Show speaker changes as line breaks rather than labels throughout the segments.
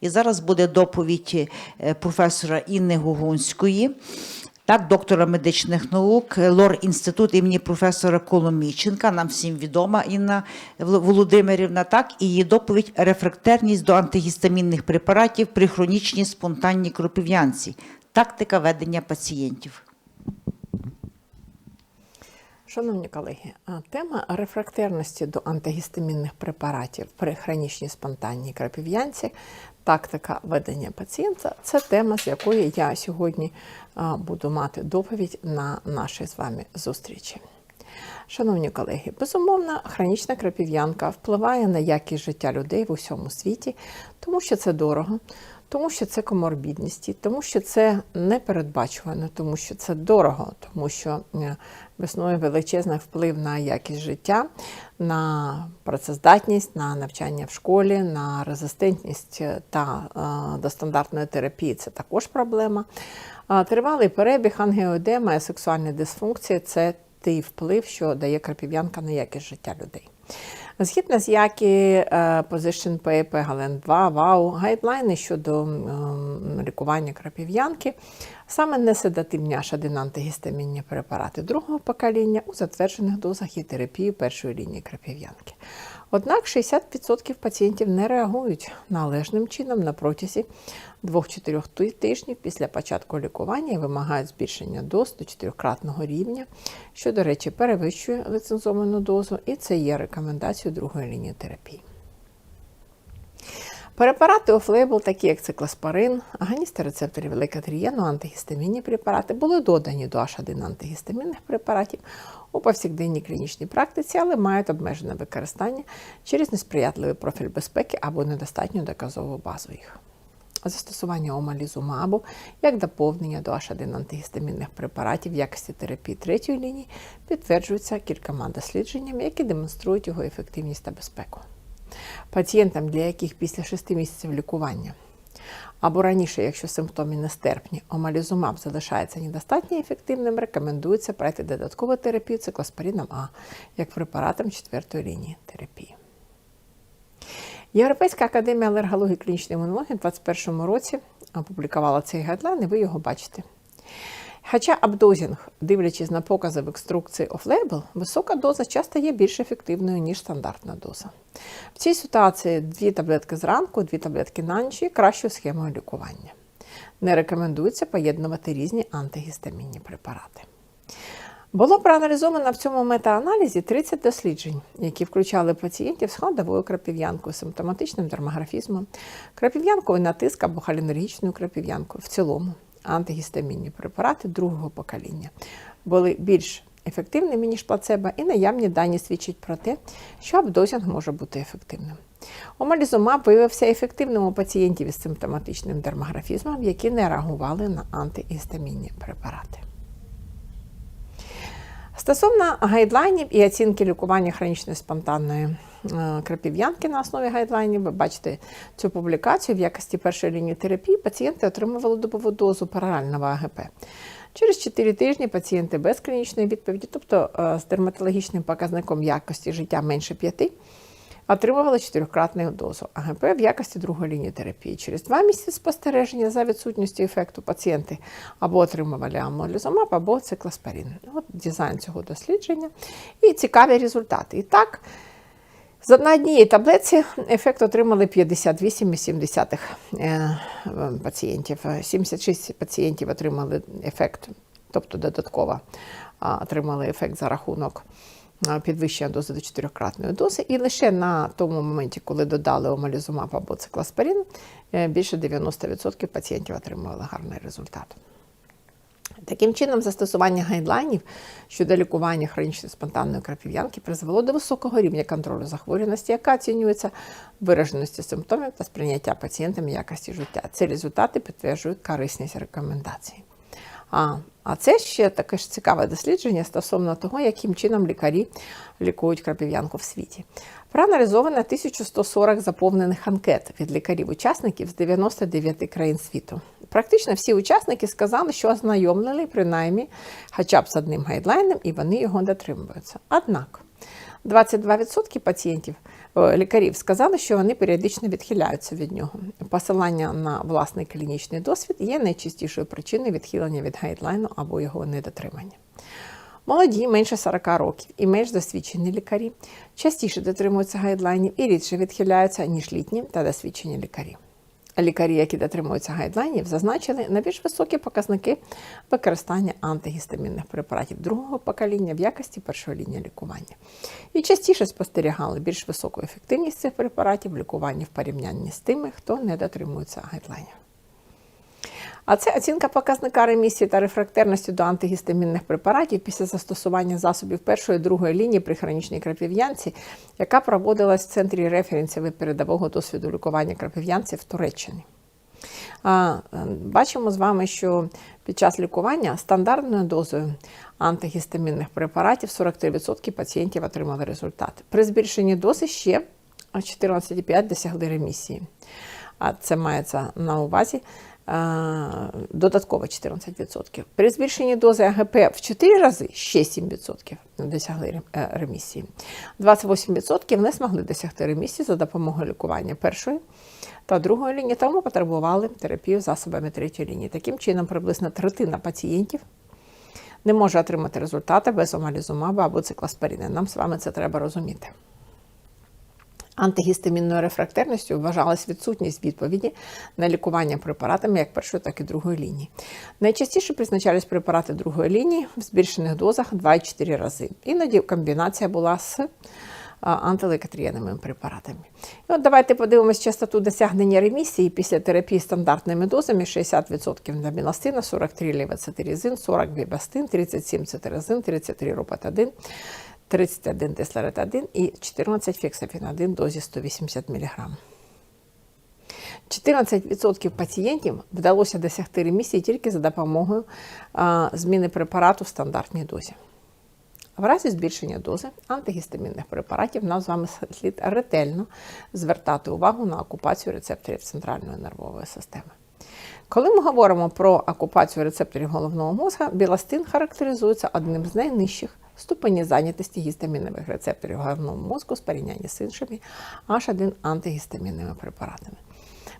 І зараз буде доповідь е, професора Інни Гугунської. Так, доктора медичних наук, е, лор інститут імені професора Коломіченка, нам всім відома Інна Володимирівна. Так, і її доповідь рефрактерність до антигістамінних препаратів при хронічній спонтанній кропив'янці. Тактика ведення пацієнтів.
Шановні колеги, тема рефрактерності до антигістамінних препаратів при хронічній спонтанній крапів'янці, тактика ведення пацієнта це тема, з якої я сьогодні буду мати доповідь на нашій з вами зустрічі. Шановні колеги, безумовно, хронічна крапів'янка впливає на якість життя людей в усьому світі, тому що це дорого, тому що це коморбідності, тому що це непередбачувано, тому що це дорого, тому що е, існує величезний вплив на якість життя, на працездатність, на навчання в школі, на резистентність е, та е, до стандартної терапії це також проблема. Тривалий перебіг, ангіодема і сексуальні дисфункції це той вплив, що дає крапів'янка на якість життя людей. Згідно з які е, Position Paper, Гален 2, ВАУ, гайдлайни щодо лікування крапів'янки, саме неседативні H1 антигістамінні препарати другого покоління у затверджених дозах і терапії першої лінії крапів'янки. Однак 60% пацієнтів не реагують належним чином на протязі 2-4 тижнів після початку лікування і вимагають збільшення доз до 4-кратного рівня, що, до речі, перевищує лицензовану дозу, і це є рекомендацією другої лінії терапії. Препарати офлейбл, такі як циклоспорин, агоністи рецепторів лекатрієну, антигістамінні препарати, були додані до H1 антигістамінних препаратів у повсякденній клінічній практиці, але мають обмежене використання через несприятливий профіль безпеки або недостатню доказову базу їх. Застосування омалізумабу як доповнення до H1 антигістамінних препаратів в якості терапії третьої лінії підтверджується кількома дослідженнями, які демонструють його ефективність та безпеку. Пацієнтам, для яких після 6 місяців лікування або раніше, якщо симптоми нестерпні, омалізумаб залишається недостатньо ефективним, рекомендується пройти додаткову терапію циклоспоріном А як препаратом четвертої лінії терапії. Європейська академія алергології і клінічної імунології у 2021 році опублікувала цей гайдлайн, і ви його бачите. Хоча абдозінг, дивлячись на покази в інструкції офлейбл, висока доза часто є більш ефективною, ніж стандартна доза. В цій ситуації дві таблетки зранку, дві таблетки на ніч кращою схемою лікування. Не рекомендується поєднувати різні антигістамінні препарати. Було проаналізовано в цьому метааналізі 30 досліджень, які включали пацієнтів з хладовою крапів'янкою, симптоматичним дермографізмом, крапів'янкою на тиск або холінергічною крапів'янкою в цілому. Антигістамінні препарати другого покоління були більш ефективними, ніж плацебо, і наявні дані свідчать про те, що абдозінг може бути ефективним. Омалізумаб виявився ефективним у пацієнтів із симптоматичним дермографізмом, які не реагували на антигістамінні препарати. Стосовно гайдлайнів і оцінки лікування хронічної спонтанної крапів'янки на основі гайдлайнів, ви бачите цю публікацію в якості першої лінії терапії пацієнти отримували добову дозу паралельного АГП. Через 4 тижні пацієнти без клінічної відповіді, тобто е, з дерматологічним показником якості життя менше 5, отримували чотирикратну дозу АГП в якості другої лінії терапії. Через два місяці спостереження за відсутністю ефекту пацієнти або отримували амолізумаб, або циклоспорін. От дизайн цього дослідження і цікаві результати. І так, з однієї таблиці ефект отримали 58,7 е, пацієнтів. 76 пацієнтів отримали ефект, тобто додатково отримали ефект за рахунок підвищення дози до 4-кратної дози. І лише на тому моменті, коли додали омалізумаб або циклоспорін, е, більше 90% пацієнтів отримували гарний результат. Таким чином, застосування гайдлайнів щодо лікування хронічної спонтанної крапів'янки призвело до високого рівня контролю захворюваності, яка оцінюється вираженості симптомів та сприйняття пацієнтами якості життя. Ці результати підтверджують корисність рекомендацій. А, а це ще таке ж цікаве дослідження стосовно того, яким чином лікарі лікують крапів'янку в світі. Проаналізовано 1140 заповнених анкет від лікарів-учасників з 99 країн світу. Практично всі учасники сказали, що ознайомлені принаймні хоча б з одним гайдлайном, і вони його дотримуються. Однак 22% пацієнтів лікарів сказали, що вони періодично відхиляються від нього. Посилання на власний клінічний досвід є найчастішою причиною відхилення від гайдлайну або його недотримання. Молоді, менше 40 років і менш досвідчені лікарі частіше дотримуються гайдлайнів і рідше відхиляються, ніж літні та досвідчені лікарі. Лікарі, які дотримуються гайдлайнів, зазначили на більш високі показники використання антигістамінних препаратів другого покоління в якості першого лінії лікування. І частіше спостерігали більш високу ефективність цих препаратів в лікуванні в порівнянні з тими, хто не дотримується гайдлайнів. А це оцінка показника ремісії та рефрактерності до антигістамінних препаратів після застосування засобів першої другої лінії при хронічній крапів'янці, яка проводилась в центрі референсів передового досвіду лікування крапів'янці в Туреччині. А, е, Бачимо з вами, що під час лікування стандартною дозою антигістамінних препаратів 43% пацієнтів отримали результат. При збільшенні дози ще 14,5 досягли ремісії. А це мається на увазі додатково 14%. При збільшенні дози АГП в 4 рази ще 7% досягли е, ремісії. 28% не змогли досягти ремісії за допомогою лікування першої та другої лінії, тому потребували терапію засобами третьої лінії. Таким чином, приблизно третина пацієнтів не може отримати результати без омалізумаба або циклоспоріни. Нам з вами це треба розуміти. Антигістамінною рефрактерністю вважалась відсутність відповіді на лікування препаратами як першої, так і другої лінії. Найчастіше призначались препарати другої лінії в збільшених дозах 2-4 рази. Іноді комбінація була з а, препаратами. І от давайте подивимось частоту досягнення ремісії після терапії стандартними дозами 60% на біластина, 43 левоцитиризин, 40 бібастин, 37 цитиризин, 33 ропатадин, 31 десларетадин і 14 фексафінадин дозі 180 мг. 14% пацієнтів вдалося досягти ремісії тільки за допомогою зміни препарату в стандартній дозі. В разі збільшення дози антигістамінних препаратів нам з вами слід ретельно звертати увагу на окупацію рецепторів центральної нервової системи. Коли ми говоримо про окупацію рецепторів головного мозга, біластин характеризується одним з найнижчих ступенів зайнятості гістамінових рецепторів головного мозку з порівняння з іншими H1 антигістамінними препаратами.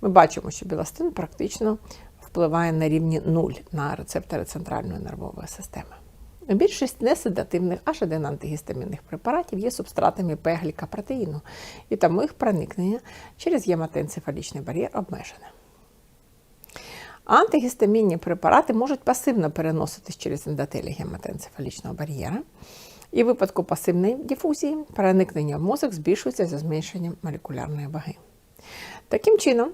Ми бачимо, що біластин практично впливає на рівні 0 на рецептори центральної нервової системи. Більшість неседативних H1 антигістамінних препаратів є субстратами П-глікопротеїну, і тому їх проникнення через гематоенцефалічний бар'єр обмежене. Антигістамінні препарати можуть пасивно переноситись через ендотелі гематоенцефалічного бар'єра. І в випадку пасивної дифузії проникнення в мозок збільшується за зменшенням молекулярної ваги. Таким чином,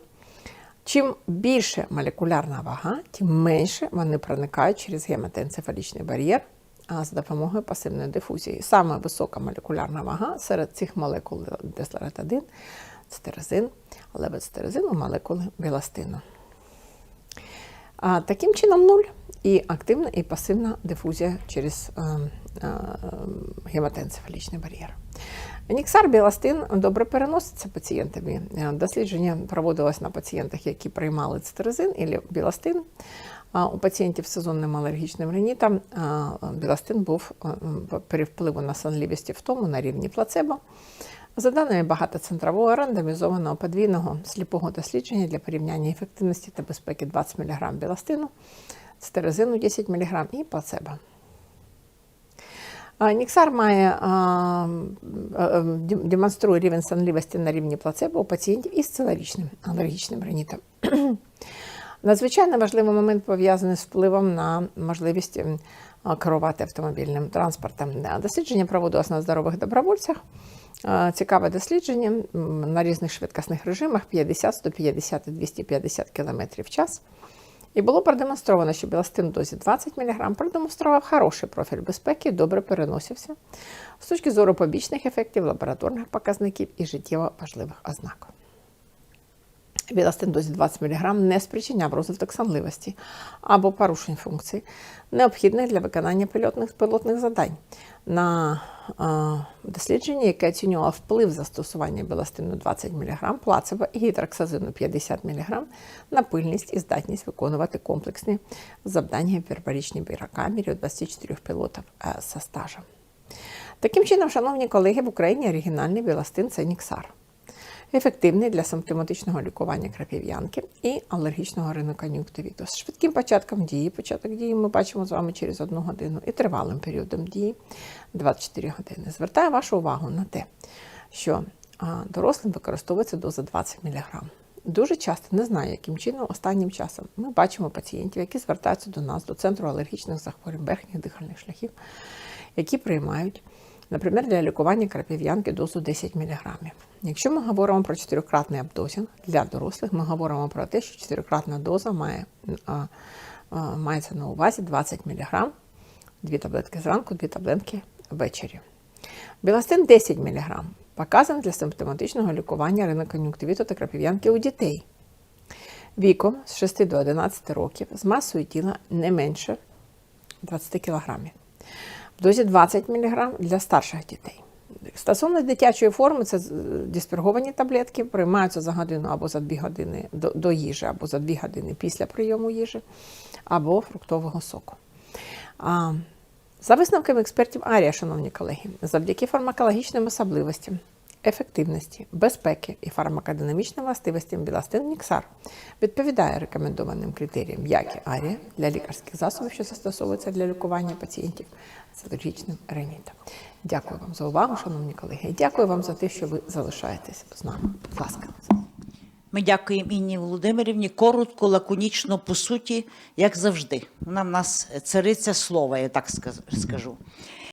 чим більше молекулярна вага, тим менше вони проникають через гематоенцефалічний бар'єр за допомогою пасивної дифузії. Саме висока молекулярна вага серед цих молекул десларетадин, цитирозин, левоцитирозин у молекули біластину. А, таким чином нуль і активна і пасивна дифузія через е, е, гематоенцефалічний бар'єр. Ніксар біластин добре переноситься пацієнтами. Е, Дослідження проводилось на пацієнтах, які приймали цитирозин і біластин. У пацієнтів з сезонним алергічним ринітом біластин був при впливу на сонливість і втому на рівні плацебо. За даними багатоцентрового рандомізованого подвійного сліпого дослідження для порівняння ефективності та безпеки 20 мг біластину, стерезину 10 мг і плацебо. Ніксар має демонструє рівень сонливості на рівні плацебо у пацієнтів із целорічним алергічним ринітом. Надзвичайно важливий момент пов'язаний з впливом на можливість ем, керувати автомобільним транспортом. Е, Дослідження проводилось на здорових добровольцях. Е, Цікаве дослідження на різних швидкісних режимах 50, 150 і 250 км в час. І було продемонстровано, що біластин в дозі 20 мг продемонстрував хороший профіль безпеки, добре переносився з точки зору побічних ефектів, лабораторних показників і життєво важливих ознак. Біластин дозі 20 мг не спричиняв розвиток сонливості або порушень функцій, необхідних для виконання пілотних, пілотних завдань. На е, дослідженні, яке оцінювало вплив застосування біластину 20 мг, плацебо і гідроксазину 50 мг на пильність і здатність виконувати комплексні завдання в гіпербаричній бірокамері у 24 пілотів е, со стажем. Таким чином, шановні колеги, в Україні оригінальний біластин це Ніксар. Ефективний для симптоматичного лікування крапів'янки і алергічного ринокон'юнктивіту. З швидким початком дії, початок дії ми бачимо з вами через одну годину, і тривалим періодом дії 24 години. Звертаю вашу увагу на те, що дорослим використовується доза 20 мг. Дуже часто не знаю, яким чином останнім часом ми бачимо пацієнтів, які звертаються до нас, до центру алергічних захворювань верхніх дихальних шляхів, які приймають, наприклад, для лікування крапів'янки дозу 10 мг. Якщо ми говоримо про чотирикратний абдозінг для дорослих, ми говоримо про те, що чотирикратна доза має, а, а, мається на увазі 20 мг, дві таблетки зранку, дві таблетки ввечері. Біластин 10 мг показаний для симптоматичного лікування ринокон'юнктивіту та крапів'янки у дітей віком з 6 до 11 років з масою тіла не менше 20 кг. В дозі 20 мг для старших дітей. Стосовно дитячої форми, це з- дисперговані таблетки, приймаються за годину або за 2 години до, до їжі, або за 2 години після прийому їжі, або фруктового соку. А, за висновками експертів Арія, шановні колеги, завдяки фармакологічним особливостям, ефективності, безпеки і фармакодинамічним властивостям біластин Ніксар відповідає рекомендованим критеріям, як і Арія для лікарських засобів, що застосовуються для лікування пацієнтів з алергічним ринітом. Дякую вам за увагу, шановні колеги. і Дякую вам за те, що ви залишаєтесь з нами. Будь ласка.
Ми дякуємо Інні Володимирівні. Коротко, лаконічно, по суті, як завжди. Вона в нас цариця слова, я так скажу.